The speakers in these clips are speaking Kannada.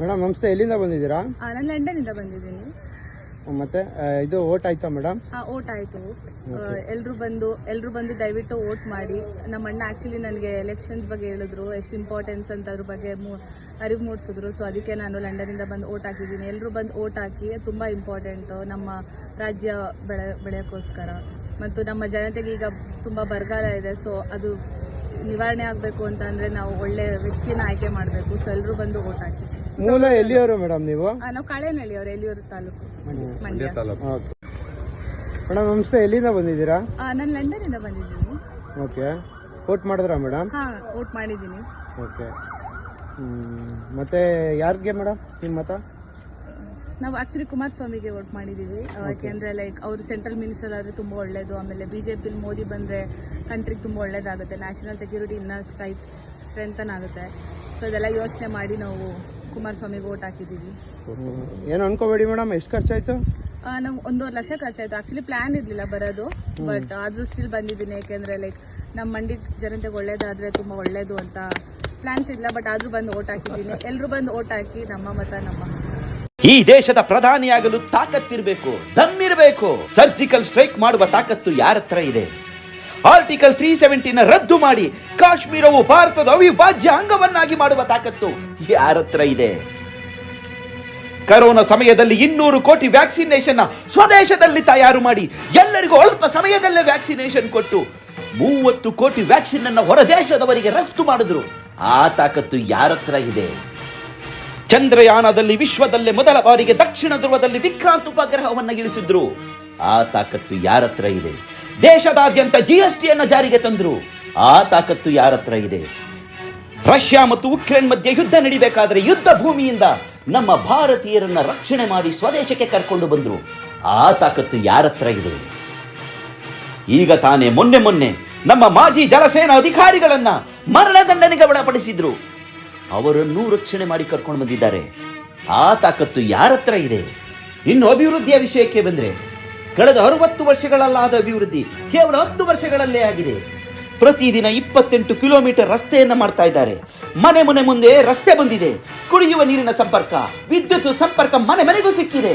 ಮೇಡಮ್ ನಮಸ್ತೆ ಎಲ್ಲಿಂದ ಬಂದಿದ್ದೀರಾ? ನಾನು ಲಂಡನ್ ಇಂದ ಬಂದಿದ್ದೀನಿ ಮತ್ತೆ ಇದು ಓಟ್ ಆಯ್ತಾ ಮೇಡಮ್? ಓಟ್ ಆಯ್ತು. ಎಲ್ಲರೂ ಬಂದು ಎಲ್ಲರೂ ಬಂದು ದಯವಿಟ್ಟು ಓಟ್ ಮಾಡಿ. ನಮ್ಮ ಅಣ್ಣ ಆಕ್ಚುಲಿ ನನಗೆ ಎಲೆಕ್ಷನ್ಸ್ ಬಗ್ಗೆ ಹೇಳಿದ್ರು ಎಷ್ಟು ಇಂಪಾರ್ಟೆನ್ಸ್ ಅಂತ ಅದ್ರ ಬಗ್ಗೆ ಮೂ- ಅರಿವು ಮೂಡಿಸಿದ್ರು. ಸೊ ಅದಕ್ಕೆ ನಾನು ಲಂಡನ್ ಇಂದ ಬಂದು ಓಟ್ ಹಾಕಿದ್ದೀನಿ. ಎಲ್ಲರೂ ಬಂದು ಓಟ್ ಹಾಕಿ ತುಂಬಾ ಇಂಪಾರ್ಟೆಂಟ್ ನಮ್ಮ ರಾಜ್ಯ ಬೆಳೆ ಬೆಳೆಯೋಕ್ಕೋಸ್ಕರ. ಮತ್ತು ನಮ್ಮ ಜನತೆಗೆ ಈಗ ತುಂಬಾ ಬರಗಾಲ ಇದೆ. ಸೊ ಅದು ನಿವಾರಣೆ ಆಗಬೇಕು ಅಂತ ಅಂದ್ರೆ ನಾವು ಒಳ್ಳೆ ವ್ಯಕ್ತಿನ ಆಯ್ಕೆ ಮಾಡಬೇಕು. ಸೊ ಎಲ್ಲರೂ ಬಂದು ಓಟ್ ಹಾಕಿ. ಮೂಲ ಎಲ್ಲಿಯವರು ಮೇಡಮ್ ನೀವು? ನಾವು ಕಾಳೇನಹಳ್ಳಿ ಅವ್ರು ಎಲ್ಲಿಯೂರು ತಾಲೂಕು. ಮಂಡ್ಯ. ಓಕೆ. ಮೇಡಮ್ ನಮಸ್ತೆ ಎಲ್ಲಿಂದ ಬಂದಿದ್ದೀರಾ? ನಾನು ಲಂಡನ್ ಇಂದ ಬಂದಿದ್ದೀನಿ. ಓಕೆ. ಓಟ್ ಮಾಡಿದ್ರಾ ಮೇಡಮ್? ಹಾ ವೋಟ್ ಮಾಡಿದ್ದೀನಿ. ಓಕೆ. ಮತ್ತೆ ಯಾರಿಗೆ ಮೇಡಮ್ ನಿಮ್ಮ ಮತ? ನಾವು ಆಕ್ಚುಲಿ ಕುಮಾರಸ್ವಾಮಿಗೆ ವೋಟ್ ಮಾಡಿದ್ದೀವಿ ಯಾಕೆಂದರೆ ಯಾಕೆಂದ್ರೆ ಲೈಕ್ ಅವರು ಸೆಂಟ್ರಲ್ ಮಿನಿಸ್ಟರ್ ಆದ್ರೆ ತುಂಬಾ ಒಳ್ಳೇದು ಆಮೇಲೆ ಬಿಜೆಪಿ ಮೋದಿ ಬಂದ್ರೆ ಕಂಟ್ರಿಗೆ ತುಂಬಾ ಒಳ್ಳೇದಾಗುತ್ತೆ. ನ್ಯಾಷನಲ್ ಸೆಕ್ಯೂರಿಟಿ ಇನ್ನೂ ಸ್ಟ್ರೈ ಸ್ಟ್ರೆಂಥನ್ ಆಗುತ್ತೆ. ಸೊ ಅದೆಲ್ಲ ಯೋಚನೆ ಮಾಡಿ ನಾವು ಕುಮಾರಸ್ವಾಮಿಗೆ ವೋಟ್ ಹಾಕಿದೀವಿ ಏನು ಅನ್ಕೋಬೇಡಿ ಮೇಡಮ್ ಎಷ್ಟು ಖರ್ಚಾಯ್ತು? ಆ, ನಾವು ಒಂದೂವರೆ ಲಕ್ಷ ಖರ್ಚಾಯ್ತು. ಆಕ್ಚುಲಿ ಪ್ಲಾನ್ ಇರಲಿಲ್ಲ ಬರೋದು ಬಟ್ ಆದ್ರೂ ಸ್ಟಿಲ್ ಬಂದಿದ್ದೀನಿ. ಯಾಕೆಂದ್ರೆ ಲೈಕ್ ನಮ್ಮ ಮಂಡಿ ಜನತೆಗೆ ಒಳ್ಳೇದಾದ್ರೆ ತುಂಬಾ ಒಳ್ಳೇದು ಅಂತ ಪ್ಲಾನ್ಸ್ ಇಲ್ಲ ಬಟ್ ಆದ್ರೂ ಬಂದು ಓಟ್ ಹಾಕಿದ್ದೀನಿ. ಎಲ್ಲರೂ ಬಂದು ಓಟ್ ಹಾಕಿ ನಮ್ಮ ಮತ ನಮ್ಮ ಈ ದೇಶದ ಪ್ರಧಾನಿಯಾಗಲು ತಾಕತ್ತಿರಬೇಕು ದಮ್ಮಿರಬೇಕು. ಸರ್ಜಿಕಲ್ ಸ್ಟ್ರೈಕ್ ಮಾಡುವ ತಾಕತ್ತು ಯಾರತ್ರ ಇದೆ? ಆರ್ಟಿಕಲ್ ತ್ರೀ ಸೆವೆಂಟಿನ ರದ್ದು ಮಾಡಿ ಕಾಶ್ಮೀರವು ಭಾರತದ ಅವಿಭಾಜ್ಯ ಅಂಗವನ್ನಾಗಿ ಮಾಡುವ ತಾಕತ್ತು. ಯಾರತ್ರ ಇದೆ. ಕರೋನಾ ಸಮಯದಲ್ಲಿ ಇನ್ನೂರು ಕೋಟಿ ವ್ಯಾಕ್ಸಿನೇಷನ್ ಸ್ವದೇಶದಲ್ಲಿ ತಯಾರು ಮಾಡಿ ಎಲ್ಲರಿಗೂ ಅಲ್ಪ ಸಮಯದಲ್ಲೇ ವ್ಯಾಕ್ಸಿನೇಷನ್ ಕೊಟ್ಟು ಮೂವತ್ತು ಕೋಟಿ ವ್ಯಾಕ್ಸಿನ್ ಅನ್ನ ಹೊರದೇಶದವರಿಗೆ ರಫ್ತು ಮಾಡಿದ್ರು. ಆ ತಾಕತ್ತು ಯಾರತ್ರ ಇದೆ? ಚಂದ್ರಯಾನದಲ್ಲಿ ವಿಶ್ವದಲ್ಲೇ ಮೊದಲ ಬಾರಿಗೆ ದಕ್ಷಿಣ ಧ್ರುವದಲ್ಲಿ ವಿಕ್ರಾಂತ್ ಉಪಗ್ರಹವನ್ನು ಇಳಿಸಿದ್ರು. ಆ ತಾಕತ್ತು ಯಾರತ್ರ ಇದೆ? ದೇಶದಾದ್ಯಂತ ಜಿಎಸ್ಟಿಯನ್ನು ಜಾರಿಗೆ ತಂದ್ರು. ಆ ತಾಕತ್ತು ಯಾರತ್ರ ಇದೆ? ರಷ್ಯಾ ಮತ್ತು ಉಕ್ರೇನ್ ಮಧ್ಯೆ ಯುದ್ಧ ನಡಿಬೇಕಾದ್ರೆ ಯುದ್ಧ ಭೂಮಿಯಿಂದ ನಮ್ಮ ಭಾರತೀಯರನ್ನ ರಕ್ಷಣೆ ಮಾಡಿ ಸ್ವದೇಶಕ್ಕೆ ಕರ್ಕೊಂಡು ಬಂದ್ರು. ಆ ತಾಕತ್ತು ಯಾರತ್ರ ಇದೆ? ಈಗ ತಾನೇ ಮೊನ್ನೆ ಮೊನ್ನೆ ನಮ್ಮ ಮಾಜಿ ಜಲಸೇನಾ ಅಧಿಕಾರಿಗಳನ್ನ ಮರಣದಂಡನೆಗೆ ಒಳಪಡಿಸಿದ್ರು. ಅವರನ್ನೂ ರಕ್ಷಣೆ ಮಾಡಿ ಕರ್ಕೊಂಡು ಬಂದಿದ್ದಾರೆ. ಆ ತಾಕತ್ತು ಯಾರತ್ರ ಇದೆ? ಇನ್ನು ಅಭಿವೃದ್ಧಿಯ ವಿಷಯಕ್ಕೆ ಬಂದ್ರೆ, ಕಳೆದ ಅರವತ್ತು ವರ್ಷಗಳಲ್ಲಾದ ಅಭಿವೃದ್ಧಿ ಕೇವಲ ಹತ್ತು ವರ್ಷಗಳಲ್ಲೇ ಆಗಿದೆ. ಪ್ರತಿದಿನ ಇಪ್ಪತ್ತೆಂಟು ಕಿಲೋಮೀಟರ್ ರಸ್ತೆಯನ್ನ ಮಾಡ್ತಾ ಇದ್ದಾರೆ. ಮನೆ ಮನೆ ಮುಂದೆ ರಸ್ತೆ ಬಂದಿದೆ. ಕುಡಿಯುವ ನೀರಿನ ಸಂಪರ್ಕ, ವಿದ್ಯುತ್ ಸಂಪರ್ಕ ಮನೆ ಮನೆಗೂ ಸಿಕ್ಕಿದೆ.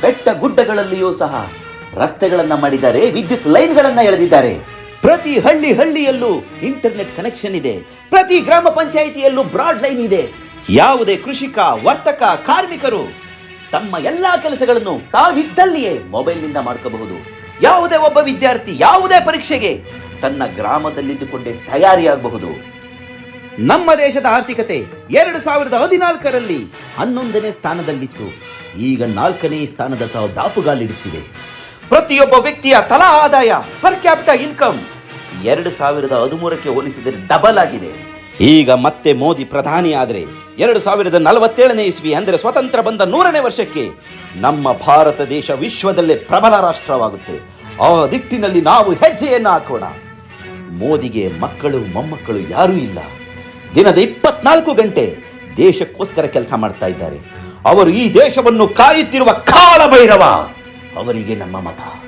ಬೆಟ್ಟ ಗುಡ್ಡಗಳಲ್ಲಿಯೂ ಸಹ ರಸ್ತೆಗಳನ್ನ ಮಾಡಿದ್ದಾರೆ, ವಿದ್ಯುತ್ ಲೈನ್ಗಳನ್ನ ಎಳೆದಿದ್ದಾರೆ. ಪ್ರತಿ ಹಳ್ಳಿ ಹಳ್ಳಿಯಲ್ಲೂ ಇಂಟರ್ನೆಟ್ ಕನೆಕ್ಷನ್ ಇದೆ. ಪ್ರತಿ ಗ್ರಾಮ ಪಂಚಾಯಿತಿಯಲ್ಲೂ ಬ್ರಾಡ್ ಲೈನ್ ಇದೆ. ಯಾವುದೇ ಕೃಷಿಕ, ವರ್ತಕ, ಕಾರ್ಮಿಕರು ತಮ್ಮ ಎಲ್ಲಾ ಕೆಲಸಗಳನ್ನು ತಾವಿದ್ದಲ್ಲಿಯೇ ಮೊಬೈಲ್ನಿಂದ ಮಾಡ್ಕೋಬಹುದು. ಯಾವುದೇ ಒಬ್ಬ ವಿದ್ಯಾರ್ಥಿ ಯಾವುದೇ ಪರೀಕ್ಷೆಗೆ ತನ್ನ ಗ್ರಾಮದಲ್ಲಿದ್ದುಕೊಂಡೇ ತಯಾರಿಯಾಗಬಹುದು. ನಮ್ಮ ದೇಶದ ಆರ್ಥಿಕತೆ ಎರಡು ಸಾವಿರದ ಹದಿನಾಲ್ಕರಲ್ಲಿ ಹನ್ನೊಂದನೇ ಸ್ಥಾನದಲ್ಲಿತ್ತು. ಈಗ ನಾಲ್ಕನೇ ಸ್ಥಾನದತ್ತ ದಾಪುಗಾಲಿಡುತ್ತಿದೆ ಪ್ರತಿಯೊಬ್ಬ ವ್ಯಕ್ತಿಯ ತಲಾ ಆದಾಯ ಪರ್ ಕ್ಯಾಪಿಟಲ್ ಇನ್ಕಮ್ ಎರಡು ಸಾವಿರದ ಹದಿಮೂರಕ್ಕೆ ಹೋಲಿಸಿದರೆ ಡಬಲ್ ಆಗಿದೆ. ಈಗ ಮತ್ತೆ ಮೋದಿ ಪ್ರಧಾನಿ ಆದರೆ ಎರಡು ಸಾವಿರದ ನಲವತ್ತೇಳನೇ ಇಸ್ವಿ ಅಂದರೆ ಸ್ವತಂತ್ರ ಬಂದ ನೂರನೇ ವರ್ಷಕ್ಕೆ ನಮ್ಮ ಭಾರತ ದೇಶ ವಿಶ್ವದಲ್ಲೇ ಪ್ರಬಲ ರಾಷ್ಟ್ರವಾಗುತ್ತೆ. ಆ ದಿಟ್ಟಿನಲ್ಲಿ ನಾವು ಹೆಜ್ಜೆಯನ್ನು ಹಾಕೋಣ. ಮೋದಿಗೆ ಮಕ್ಕಳು, ಮೊಮ್ಮಕ್ಕಳು ಯಾರೂ ಇಲ್ಲ. ದಿನದ ಇಪ್ಪತ್ನಾಲ್ಕು ಗಂಟೆ ದೇಶಕ್ಕೋಸ್ಕರ ಕೆಲಸ ಮಾಡ್ತಾ ಇದ್ದಾರೆ. ಅವರು ಈ ದೇಶವನ್ನು ಕಾಯುತ್ತಿರುವ ಕಾಲಭೈರವ ಅವರಿಗೆ ನಮ್ಮ ಮತ.